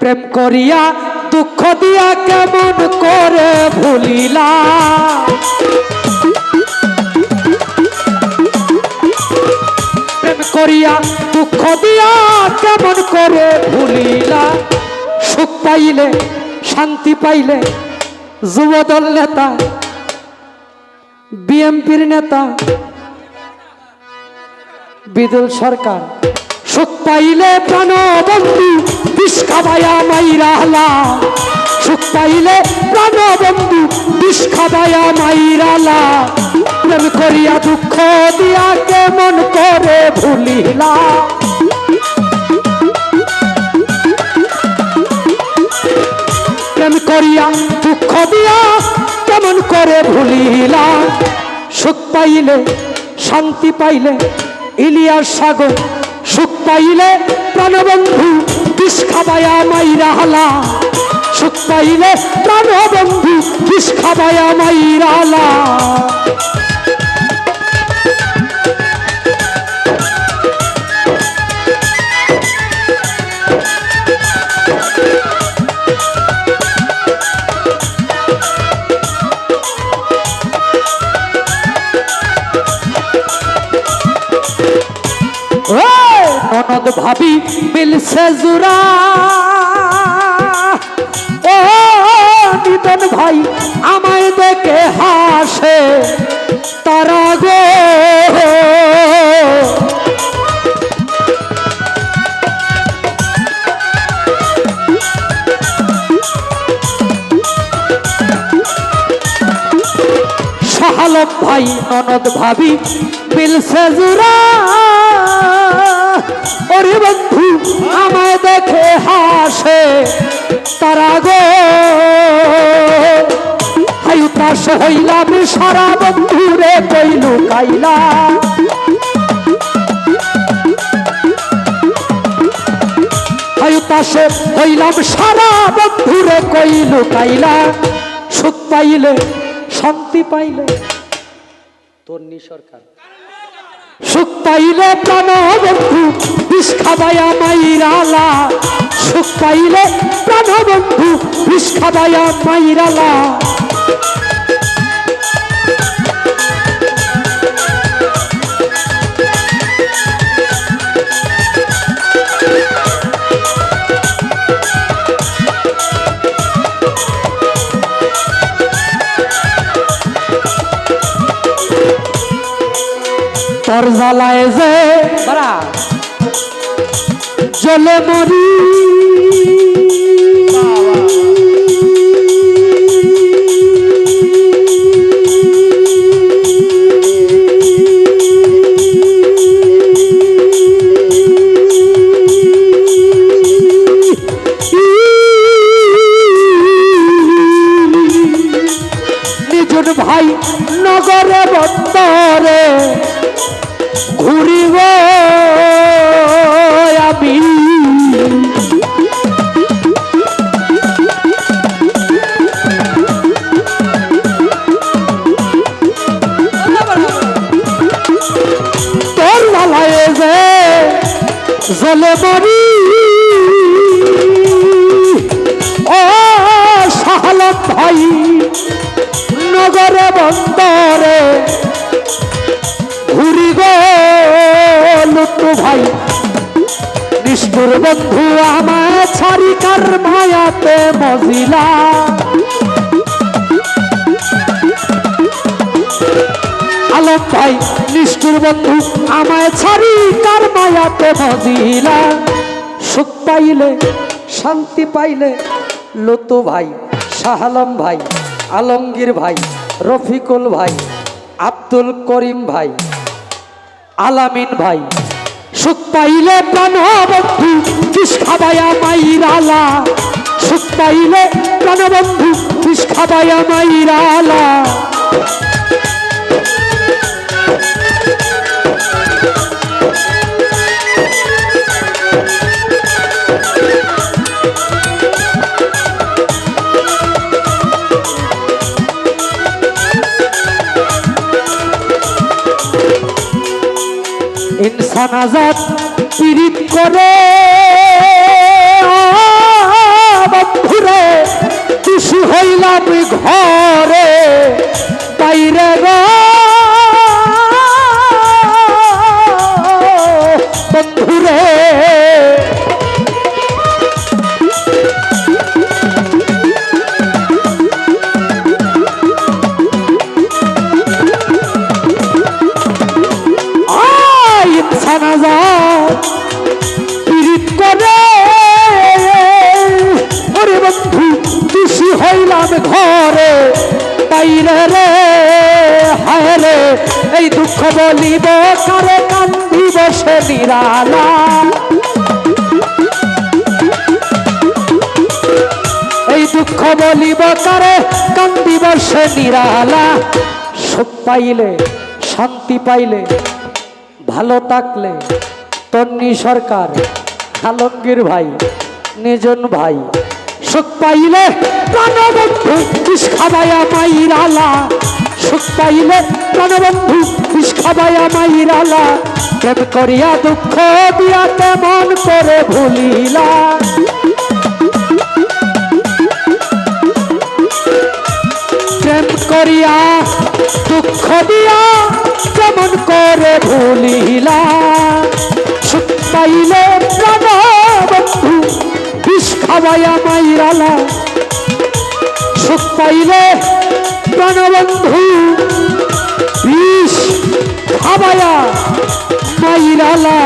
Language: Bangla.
প্রেম করিয়া দুঃখ দিয়া কেমন করে ভুলিলা? প্রেম করিয়া দুঃখ দিয়া কেমন করে ভুলিলা? সুখ পাইলে, শান্তি পাইলে, যুবদল নেতা, বিএমপির নেতা, বিদুল সরকার, সুখ পাইলে প্রাণবন্ধু বিষ খাবায়া মাইরা হালা সুখ পাইলে প্রাণবন্ধু বিষ খাবায়া মাইরালা প্রেম করিয়া দুঃখ দিয়া কেমন করে ভুলিলা। প্রেম করিয়া দুঃখ দিয়া কেমন করে ভুলিলা। সুখ পাইলে, শান্তি পাইলে, ইলিয়ার সাগর। সুখ পাইলে প্রাণবন্ধু বিষ খাবায়া মাইরা হালা। সুখ পাইলে প্রাণবন্ধু বিষ খাবায়া ননদ ভাবি মিলছে জুরা। ও নিতন ভাই আমায় দেখে হাসে তারা গো ননদ ভাবি মিলছে জুরা ওরে বন্ধু, আমায় দেখে হাসে তারা গো। হাই হইলাম সারা বন্ধু রে কইলু কাইলা উতাসে হইলাম সারা বন্ধু রে কইলু কাইলা সুখ পাইলে, শান্তি পাইলে তন্নি সরকার। সুখ পাইলে প্রাণ বন্ধু বিষ খাবায়া মাইরালা সুখ পাইলে প্রাণ বিষ খাবায়া মাইরালা তোর জ্বালায় যে জলে মরি। জলে মরি ও শাহলত ভাই, নগরে বন্দরে ঘুরি গো লুটু ভাই। নিষ্ঠুর বন্ধু আমায় ছাড়ি মায়াতে মজিলা। আলম ভাই নিষ্ঠুর বন্ধু, আমায় ছাড়ি, কার মায়াতে মজিলা সুখ পাইলে, শান্তি পাইলে, লতু ভাই শাহ আলম ভাই, আলমগীর ভাই, রফিকুল ভাই, আব্দুল করিম ভাই, আলামিন ভাই। সুখ পাইলে প্রাণ বন্ধু খাবায়া মাইরালা সুখ পাইলে প্রাণ বন্ধু বিষ খাবায়া মাইরালা ইনসান আজাদ পীড়িত করে। বন্ধুরে খুশি হইলাম ঘরে। বাইরে রে হায় রে, এই দুঃখ বলিব কারে কান্দি বসে নিরালা এই দুঃখ বলিব কারে কান্দি বসে নিরালা সুখ পাইলে, শান্তি পাইলে, ভালো থাকলে, তন্নি সরকার আলমগীর ভাই নিজন ভাই। সুখ পাইলে প্রাণবন্ধু বিষ খাবায়া মাইরালা। সুখ পাইলে প্রাণবন্ধু বিষ খাবায়া মাইরালা। প্রেম করিয়া দুঃখ দিয়া তেমন করে ভুলিলা। করিয়া দুঃখ দিয়া কেমন করে ভুলিলা। সুখ পাইলে খাওয়াইয়া মাইরালা। সুখ পাইলে প্রাণবন্ধু। বিষ খাওয়াইয়া মাইরালা।